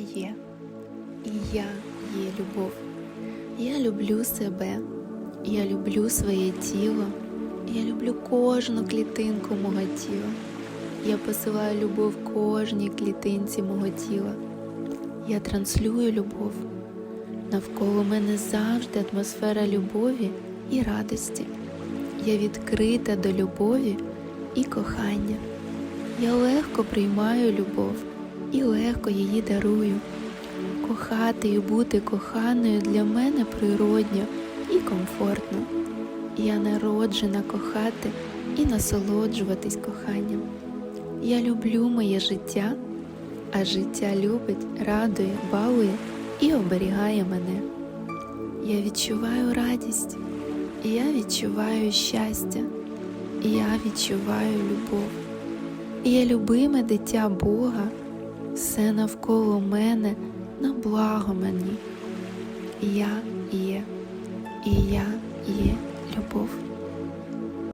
є, і я є любов. Я люблю себе, я люблю своє тіло, я люблю кожну клітинку мого тіла. Я посилаю любов кожній клітинці мого тіла. Я транслюю любов. Навколо мене завжди атмосфера любові і радості. Я відкрита до любові і кохання. Я легко приймаю любов і легко її дарую. Кохати і бути коханою для мене природньо і комфортно. Я народжена кохати і насолоджуватись коханням. Я люблю моє життя, а життя любить, радує, балує і оберігає мене. Я відчуваю радість, я відчуваю щастя, я відчуваю любов. Я любиме дитя Бога, все навколо мене на благо мені. Я є, і я є любов.